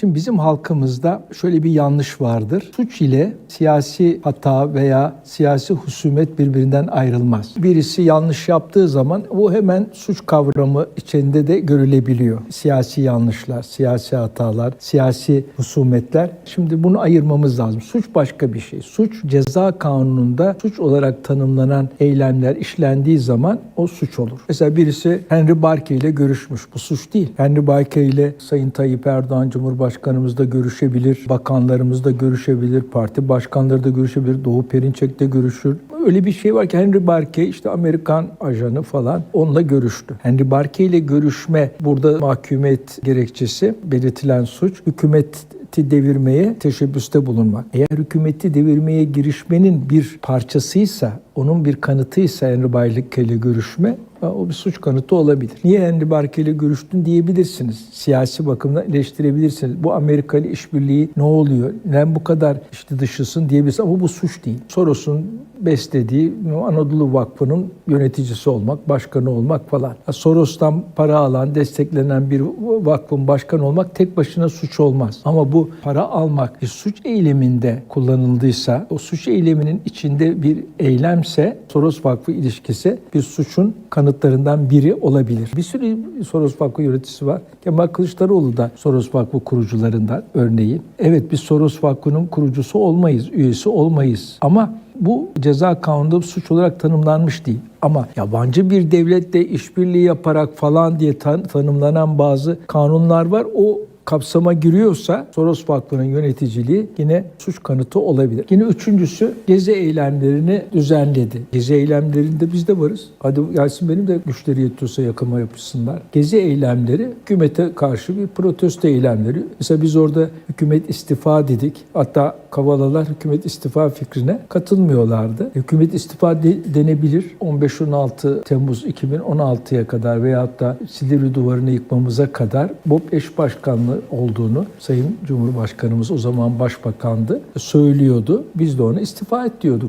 Şimdi bizim halkımızda şöyle bir yanlış vardır. Suç ile siyasi hata veya siyasi husumet birbirinden ayrılmaz. Birisi yanlış yaptığı zaman bu hemen suç kavramı içinde de görülebiliyor. Siyasi yanlışlar, siyasi hatalar, siyasi husumetler. Şimdi bunu ayırmamız lazım. Suç başka bir şey. Suç ceza kanununda suç olarak tanımlanan eylemler işlendiği zaman o suç olur. Mesela birisi Henry Barkey ile görüşmüş. Bu suç değil. Henry Barkey ile Sayın Tayyip Erdoğan Cumhurbaşkanımız da görüşebilir, bakanlarımız da görüşebilir, parti başkanları da görüşebilir, Doğu Perinçek de görüşür. Öyle bir şey var ki Henry Barkey işte Amerikan ajanı falan onunla görüştü. Henry Barkey ile görüşme burada mahkumiyet gerekçesi belirtilen suç hükümeti devirmeye teşebbüste bulunmak. Eğer hükümeti devirmeye girişmenin bir parçasıysa, onun bir kanıtıysa Henry Barkey ile görüşme o bir suç kanıtı olabilir. Niye Henry Barkey ile görüştün diyebilirsiniz. Siyasi bakımdan eleştirebilirsiniz. Bu Amerika ile işbirliği ne oluyor? Neden bu kadar işte dışısın diyebilirsiniz ama bu suç değil. Soros'un beslediği Anadolu Vakfı'nın yöneticisi olmak, başkanı olmak falan. Soros'tan para alan, desteklenen bir vakfın başkanı olmak tek başına suç olmaz. Ama bu para almak bir suç eyleminde kullanıldıysa, o suç eyleminin içinde bir eylemse Soros Vakfı ilişkisi bir suçun kanıtlarından biri olabilir. Bir sürü Soros Vakfı yöneticisi var. Kemal Kılıçdaroğlu da Soros Vakfı kurucularından örneğin. Evet biz Soros Vakfı'nın kurucusu olmayız, üyesi olmayız. Ama bu ceza kanununda suç olarak tanımlanmış değil. Ama yabancı bir devletle işbirliği yaparak falan diye tan- tanımlanan bazı kanunlar var. O kapsama giriyorsa Soros Vakfı'nın yöneticiliği yine suç kanıtı olabilir. Yine üçüncüsü gezi eylemlerini düzenledi. Gezi eylemlerinde biz de varız. Hadi gelsin benim de güçleri yetiyorsa yakama yapışsınlar. Gezi eylemleri hükümete karşı bir protesto eylemleri. Mesela biz orada hükümet istifa dedik. Hatta Kavalalar hükümet istifa fikrine katılmıyorlardı. Hükümet istifa de- denebilir. 15-16 Temmuz 2016'ya kadar veyahut da Silivri duvarını yıkmamıza kadar BOP eş başkanlığı olduğunu Sayın Cumhurbaşkanımız o zaman başbakandı söylüyordu. Biz de ona istifa et diyorduk.